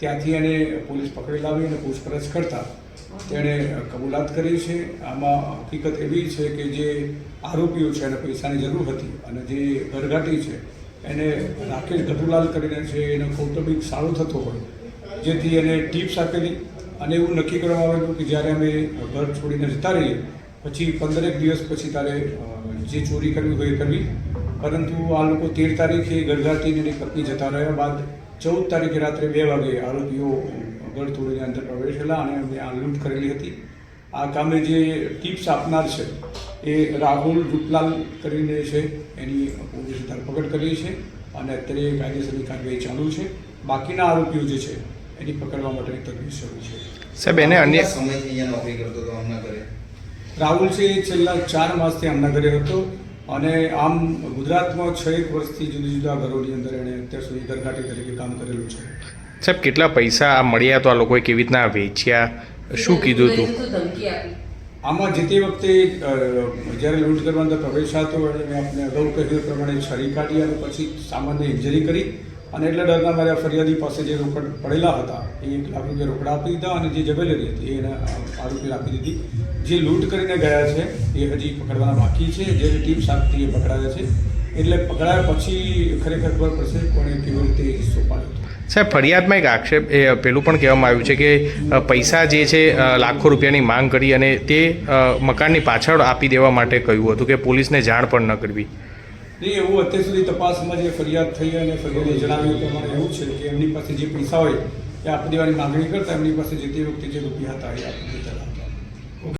ત્યાંથી એને પોલીસ પકડી લાવી અને પૂછપરછ કરતા. તેણે કબૂલાત કરી છે. આમાં હકીકત એવી છે કે જે આરોપીઓ છે, એને પૈસાની જરૂર હતી અને જે ઘરઘાટી છે, એને રાકેશ ગઢુલાલ કરીને છે, એનો કૌટુંબિક સારો થતો હોય, જેથી એને ટિપ્સ આપેલી અને એવું નક્કી કરવામાં આવેલું કે જ્યારે અમે ઘર છોડીને જતા રહીએ, પછી પંદરેક દિવસ પછી તારે જે ચોરી કરવી હોય એ કરવી. પરંતુ આ લોકો તેર તારીખે ગરગાટીને એની પત્ની જતા રહ્યા બાદ ચૌદ તારીખે રાત્રે બે વાગે આરોપીઓ તોડીને અંદર પ્રવેશેલા અને એમને આ લૂંટ કરેલી હતી. આ કામે જે ટિપ્સ આપનાર છે એ રાહુલ રૂપલાલ કરીને છે એની પોલીસે ધરપકડ કરી છે અને અત્યારે કાયદેસરની કાર્યવાહી ચાલુ છે. બાકીના આરોપીઓ જે છે એની પકડવા માટેની તજવીજ શરૂ છે. સાહેબ એને અન્ય સમયથી અહીંયા નોકરી કરતો હતો અમના ઘરે? રાહુલ છે એ છેલ્લા ચાર માસથી અમના ઘરે હતો. અને આમ ગુજરાતમાં છ એક વર્ષથી જુદા જુદા ઘરોની અંદર એણે અત્યાર સુધી ઘરઘાટી તરીકે કામ કરેલું છે. સાહેબ કેટલા પૈસા આ મળ્યા તો આ લોકોએ કેવી રીતના વેચ્યા? શું કીધું હતું આમાં જે તે વખતે જ્યારે લૂંટ કરવા અંદર પ્રવેશ હતો એણે મેં આપને અગાઉ કહ્યું પ્રમાણે છરી કાઢી અને પછી સામાન્ય ઇન્જરી કરી. અને એટલે ડરના માર્યા ફરિયાદી પાસે જે રોકડ પડેલા હતા, એ એક લાખ રૂપિયા રોકડા આપી દીધા અને જે જવેલરી હતી એને આરોપી આપી દીધી. જે લૂંટ કરીને ગયા છે, એ હજી પકડવાના બાકી છે. જે ટીમ સાથે એ પકડાયા છે. એટલે પકડાયા પછી ખરેખર ખબર પડશે કોણે કેવી રીતે હિસ્સો પાડ્યો સાહેબ ફરિયાદમાં એક આક્ષેપ, એ પેલું પણ કહેવામાં આવ્યું છે કે પૈસા જે છે લાખો રૂપિયાની માંગ કરી અને તે મકાનની પાછળ આપી દેવા માટે કહ્યું હતું કે પોલીસને જાણ પણ ન કરવી. નહીં એવું અત્યાર સુધી તપાસમાં જે ફરિયાદ થઈ અને ફરિયાદે જણાવ્યું પ્રમાણે એવું છે કે એમની પાસે જે પૈસા હોય એ આપી દેવાની માંગણી કરતા એમની પાસે જે તે વખતે જે રૂપિયા હતા એ આપી દેતા